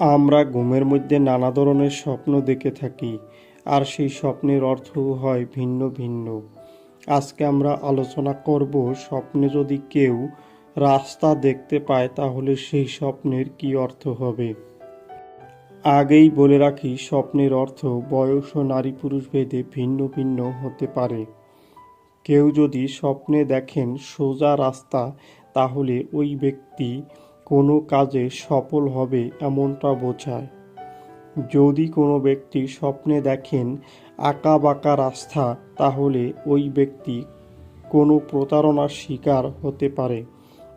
আমরা ঘুমের মধ্যে নানা ধরনের স্বপ্ন দেখে থাকি, আর সেই স্বপ্নের অর্থও হয় ভিন্ন ভিন্ন। আজকে আমরা আলোচনা করব স্বপ্নে যদি কেউ রাস্তা দেখতে পায়, তাহলে সেই স্বপ্নের কি অর্থ হবে? আগেই বলে রাখি, স্বপ্নের অর্থ বয়স ও নারী পুরুষ ভেদে ভিন্ন ভিন্ন হতে পারে। কেউ যদি স্বপ্নে দেখেন সোজা রাস্তা, তাহলে ওই ব্যক্তি কোনো কাজে সফল হবে এমনটা বোঝায়। যদি কোনো ব্যক্তি স্বপ্নে দেখেন আঁকা বাঁকা রাস্তা, তাহলে ওই ব্যক্তি কোনো প্রতারণার শিকার হতে পারে,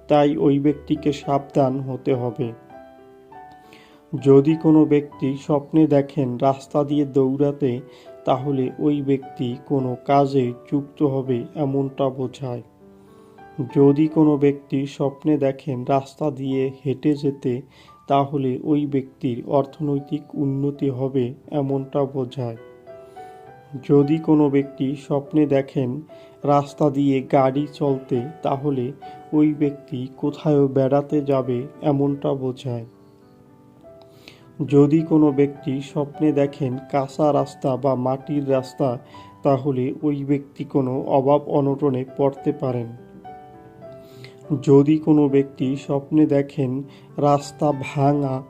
তাই ওই ব্যক্তিকে সাবধান হতে হবে। যদি কোনো ব্যক্তি স্বপ্নে দেখেন রাস্তা দিয়ে দৌড়াতে, তাহলে ওই ব্যক্তি কোনো কাজে যুক্ত হবে এমনটা বোঝায়। যদি কোনো ব্যক্তি স্বপ্নে দেখেন রাস্তা দিয়ে হেঁটে যেতে, তাহলে ওই ব্যক্তির অর্থনৈতিক উন্নতি হবে এমনটা বোঝায়। যদি কোনো ব্যক্তি স্বপ্নে দেখেন রাস্তা দিয়ে গাড়ি চলতে, তাহলে ওই ব্যক্তি কোথাও বেড়াতে যাবে এমনটা বোঝায়। যদি কোনো ব্যক্তি স্বপ্নে দেখেন কাঁচা রাস্তা বা মাটির রাস্তা, তাহলে ওই ব্যক্তি কোনো অভাব অনটনে পড়তে পারেন। যদি কোনো ব্যক্তি স্বপ্নে দেখেন রাস্তা ভাঙা,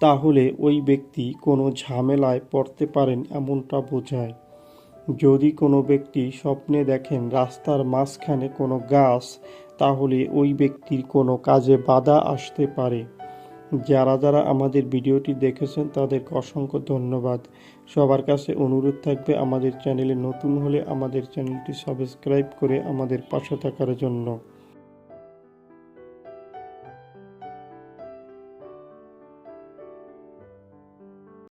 তাহলে ওই ব্যক্তি কোনো ঝামেলায় পড়তে পারেন এমনটা বোঝায়। যদি কোনো ব্যক্তি স্বপ্নে দেখেন রাস্তার মাঝখানে কোনো গাছ, তাহলে ওই ব্যক্তির কোনো কাজে বাধা আসতে পারে। যারা যারা আমাদের ভিডিওটি দেখেছেন, তাদেরকে অসংখ্য ধন্যবাদ। সবার কাছে অনুরোধ থাকবে আমাদের চ্যানেলে নতুন হলে আমাদের চ্যানেলটি সাবস্ক্রাইব করে আমাদের পাশে থাকার জন্য।